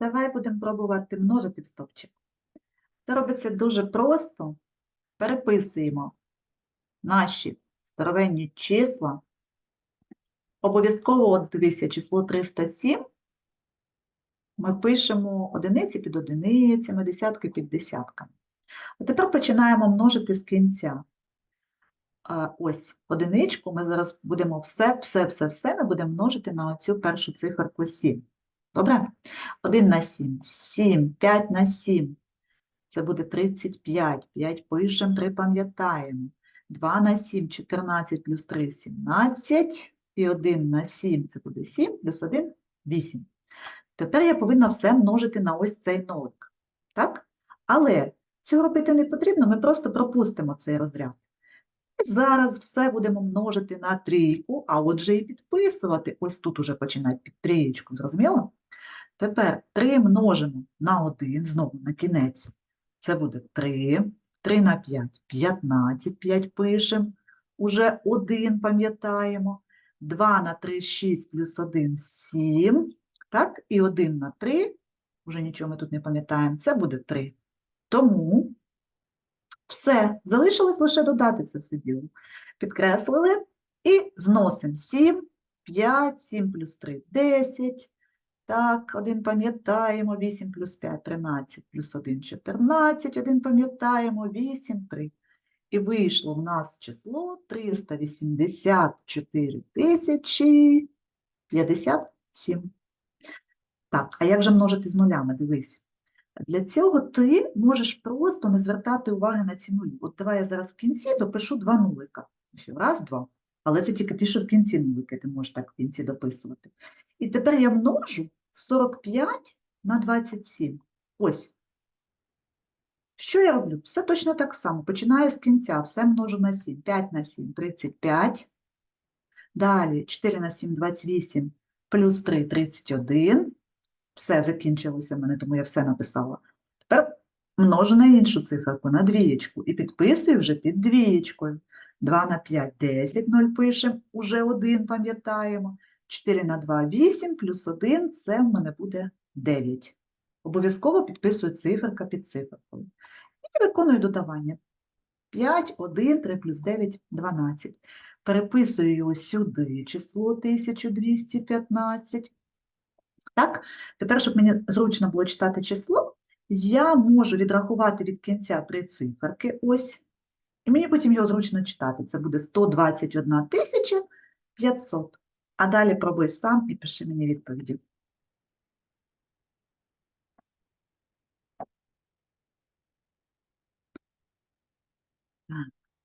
Давай будемо пробувати множити в стопчик. Це робиться дуже просто. Переписуємо наші старовинні числа. Обов'язково, от дивися, число 307. Ми пишемо одиниці під одиницями, десятки під десятками. А тепер починаємо множити з кінця. Ось одиничку ми зараз будемо все, все, все, все ми будемо множити на оцю першу циферку 7. Добре? 1 на 7, 7, 5 на 7. Це буде 35. 5 пишемо, 3 пам'ятаємо. 2 на 7, 14 плюс 3, 17. І 1 на 7 це буде 7, плюс 1 – 8. Тепер я повинна все множити на ось цей нолик. Так? Але цього робити не потрібно, ми просто пропустимо цей розряд. І Зараз все будемо множити на трійку, а отже і підписувати. Ось тут уже починати під трієчку, зрозуміло? Тепер 3 множимо на 1, знову на кінець. Це буде 3. 3 на 5 – 15, 5 пишемо. Уже 1 пам'ятаємо. 2 на 3 – 6 плюс 1 – 7. Так, і 1 на 3, вже нічого ми тут не пам'ятаємо, це буде 3. Тому все, залишилось лише додати це все діло. Підкреслили і зносимо 7, 5, 7 плюс 3 – 10. Так, 1 пам'ятаємо, 8 плюс 5 – 13, плюс 1 – 14, 1 пам'ятаємо, 8 – 3. І вийшло в нас число 384 тисячі 57. Так, а як же множити з нулями? Дивись. Для цього ти можеш просто не звертати уваги на ці нулі. От давай я зараз в кінці допишу два нулика. Раз, два. Але це тільки ті, що в кінці нулики, ти можеш так в кінці дописувати. І тепер я множу 45 на 27. Ось. Що я роблю? Все точно так само. Починаю з кінця, все множу на 7. 5 на 7 – 35. Далі 4 на 7 – 28, плюс 3 – 31. Все закінчилося в мене, тому я все написала. Тепер множу на іншу циферку, на двієчку, і підписую вже під двієчкою. 2 на 5 – 10, 0 пишемо, уже 1 пам'ятаємо. 4 на 2 – 8, плюс 1 – це в мене буде 9. Обов'язково підписую циферка під циферкою. І виконую додавання. 5, 1, 3 плюс 9 – 12. Переписую сюди, число 1215. Так, тепер, щоб мені зручно було читати число, я можу відрахувати від кінця три циферки, ось, і мені потім його зручно читати. Це буде 121 тисяча 500. А далі пробуй сам і пиши мені відповіді.